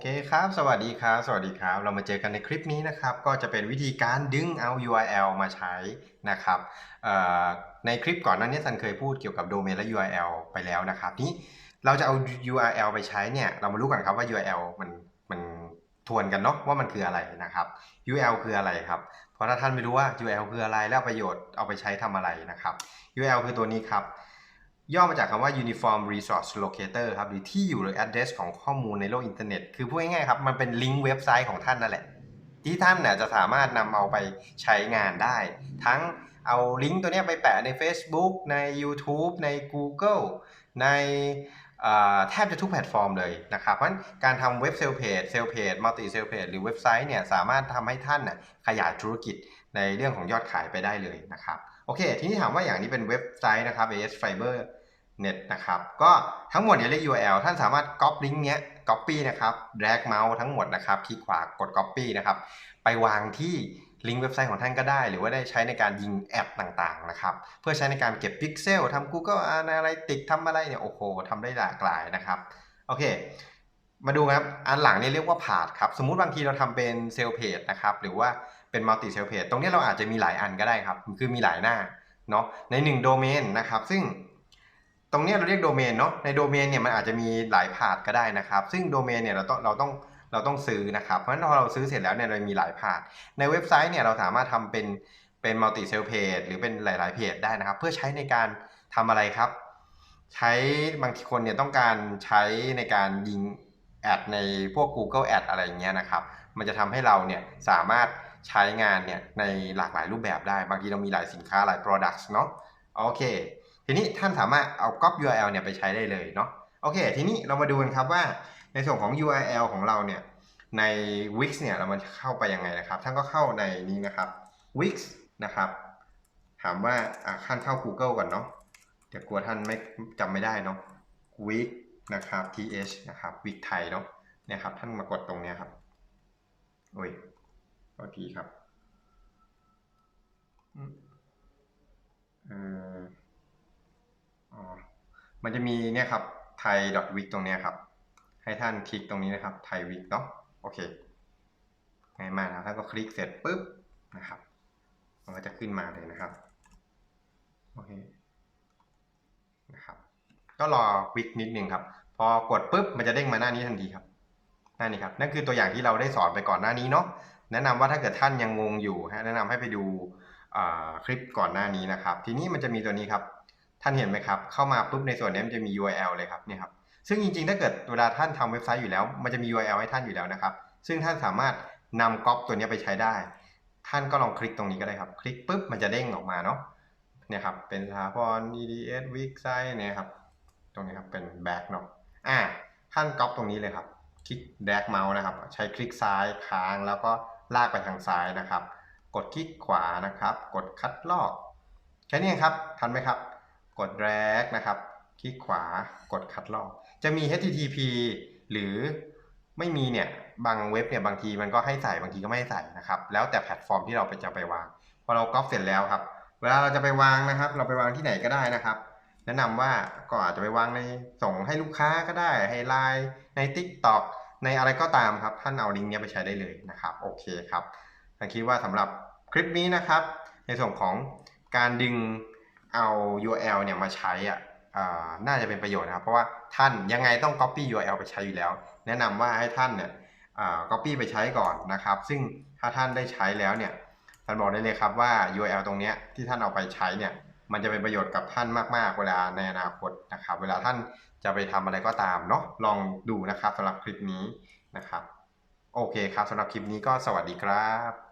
เคครับ สวัสดีครับ สวัสดีครับ เรามาเจอกันในคลิปนี้นะครับ ก็จะเป็นวิธีการดึงเอา URL มาใช้นะครับในคลิปก่อนหน้านี้ซันเคยพูดเกี่ยวกับโดเมนและ URL ไปแล้วนะครับ นี้เราจะเอา URL ไปใช้เนี่ย เรามารู้กันครับว่า URL มันมันทวนกันเนาะว่ามันคืออะไรนะครับ URL คืออะไรครับ เพราะถ้าท่านไม่รู้ว่า URL คืออะไรแล้วประโยชน์เอาไปใช้ทำอะไรนะครับ URL คือตัวนี้ครับ ย่อมาจากคำว่า Uniform Resource Locator ครับ หรือที่อยู่หรือ address ของข้อมูลในโลกอินเทอร์เน็ต คือพูดง่ายๆครับ มันเป็นลิงก์เว็บไซต์ของท่านนั่นแหละ ที่ท่านน่ะจะสามารถนำเอาไปใช้งานได้ ทั้งเอาลิงก์ตัวเนี้ยไปแปะใน Facebook ใน YouTube ใน Google ในแทบจะทุกแพลตฟอร์มเลยนะครับ เพราะฉะนั้นการทำเว็บเซลเพจเซลเพจมัลติเซลเพจหรือเว็บไซต์เนี่ยสามารถทำให้ท่านน่ขยายธุรกิจในเรื่องของยอดขายไปได้เลยนะครับ โอเค ทีนี้ถามว่าอย่างนี้เป็นเว็บไซต์นะครับ AS Fiber Net นะครับ ก็ทั้งหมดเนี่ยเรียก URL ท่านสามารถ copy ลิงก์เนี้ย copy นะครับ drag mouse ทั้งหมดนะครับ คลิกขวากด copy นะครับ ไปวางที่ลิงก์เว็บไซต์ของท่านก็ได้ หรือว่าได้ใช้ในการยิงแอดต่างๆนะครับ เพื่อใช้ในการเก็บพิกเซลทำ Google Analytics ทำอะไรเนี่ย โอ้โหทำได้หลากหลายนะครับ โอเค มาดูครับ อันหลังเนี่ยเรียกว่าพาดครับ สมมุติบางทีเราทำเป็นเซลเพจนะครับ หรือว่า เป็นมัลติเซลเพจตรงนี้เราอาจจะมีหลายอันก็ได้ครับ คือมีหลายหน้าเนาะในหนึ่งโดเมนนะครับ ซึ่งตรงนี้เราเรียกโดเมนเนาะในโดเมนเนี่ยมันอาจจะมีหลายพาร์ทก็ได้นะครับ ซึ่งโดเมนเนี่ยเราต้องเราต้องเราต้องซื้อนะครับ เพราะฉะนั้นพอเราซื้อเสร็จแล้วเนี่ยเรามีหลายพาร์ทในเว็บไซต์เนี่ยเราสามารถทำเป็นเป็นมัลติเซลเพจหรือเป็นหลาย ๆ เพจได้นะครับ เพื่อใช้ในการทำอะไรครับ ใช้บางคนเนี่ยต้องการใช้ในการยิงแอดในพวก Google Ad อะไรอย่างเงี้ยนะครับ มันจะทำให้เราเนี่ยสามารถ ใช้งานเนี่ยในหลากหลายรูปแบบได้ บางทีเรามีหลายสินค้าหลาย products เนาะโอเค ทีนี้ท่านสามารถเอา copy URL เนี่ยไปใช้ได้เลยเนาะโอเค ทีนี้เรามาดูกันครับว่าในส่วนของ URL ของเราเนี่ยใน Wix เนี่ยเรามันเข้าไปยังไงนะครับ ท่านก็เข้าในนี้นะครับ Wix นะครับ ถามว่าอะท่านเข้า Google ก่อนเนาะเดี๋ยวกลัวท่านไม่จำไม่ได้เนาะ Wix นะครับ th นะครับ Wix ไทยเนาะเนี่ยครับท่านมากดตรงนี้ครับ ษทีครับอืมเอ่ออ๋อ มันจะมีเนี่ยครับไทย .wic ตรงเนี้ยครับ ให้ท่านคลิกตรงนี้นะครับไทย wic เนาะโอเคง่ายมากนะครับท่านก็คลิกเสร็จปุ๊บนะครับ มันก็จะขึ้นมาเลยนะครับโอเคนะครับก็รอวิกนิดนึงครับ พอกดปุ๊บมันจะเด้งมาหน้านี้ทันทีครับหน้านี้ครับนั่นคือตัวอย่างที่เราได้สอนไปก่อนหน้านี้เนาะ แนะนำว่าถ้าเกิดท่านยังงงอยู่แนะนำให้ไปดูคลิปก่อนหน้านี้นะครับ ทีนี้มันจะมีตัวนี้ครับ ท่านเห็นไหมครับ เข้ามาปุ๊บในส่วนนี้มันจะมี URL เลยครับนี่ครับ ซึ่งจริงๆ ถ้าเกิดเวลาท่านทำเว็บไซต์อยู่แล้ว มันจะมี URL ให้ท่านอยู่แล้วนะครับ ซึ่งท่านสามารถนำก๊อปตัวนี้ไปใช้ได้ ท่านก็ลองคลิกตรงนี้ก็ได้ครับ คลิกปุ๊บมันจะเด้งออกมาเนาะ เนี่ยครับ เป็นสถาพร EDS Wix ไซต์เนี่ยครับ ตรงนี้ครับเป็น back เนาะ อ่า ท่านก๊อปตรงนี้เลยครับ คลิก drag mouse นะครับ ใช้คลิกซ้ายค้างแล้วก็ ลากไปทางซ้ายนะครับ กดคลิกขวานะครับ กดคัดลอกแค่นี้ครับทันไหมครับ กด drag นะครับ คลิกขวากดคัดลอก จะมี HTTP หรือไม่มีเนี่ยบางเว็บเนี่ยบางทีมันก็ให้ใส่บางทีก็ไม่ให้ใส่นะครับ แล้วแต่แพลตฟอร์มที่เราไปจะไปวางพอเราก๊อปเสร็จแล้วครับ เวลาเราจะไปวางนะครับ เราไปวางที่ไหนก็ได้นะครับ แนะนำว่าก็อาจจะไปวางในส่งให้ลูกค้าก็ได้ให้ไลน์ใน TikTok ในอะไรก็ตามครับ ท่านเอาลิงก์นี้ไปใช้ได้เลยนะครับ โอเคครับผมคิดว่าสำหรับคลิปนี้นะครับ ในส่วนของการดึงเอา URL เนี่ยมาใช้อะน่าจะเป็นประโยชน์นะครับ เพราะว่าท่านยังไงต้อง copy URL ไปใช้อยู่แล้ว แนะนำว่าให้ท่านเนี่ย copy ไปใช้ก่อนนะครับ ซึ่งถ้าท่านได้ใช้แล้วเนี่ยท่านบอกได้เลยครับว่า URL ตรงนี้ที่ท่านเอาไปใช้เนี่ย มันจะเป็นประโยชน์กับท่านมาก ๆ เวลาในอนาคตนะครับ เวลาท่าน จะไปทำอะไรก็ตามเนาะลองดูนะครับสำหรับคลิปนี้นะครับ โอเคครับสำหรับคลิปนี้ก็สวัสดีครับ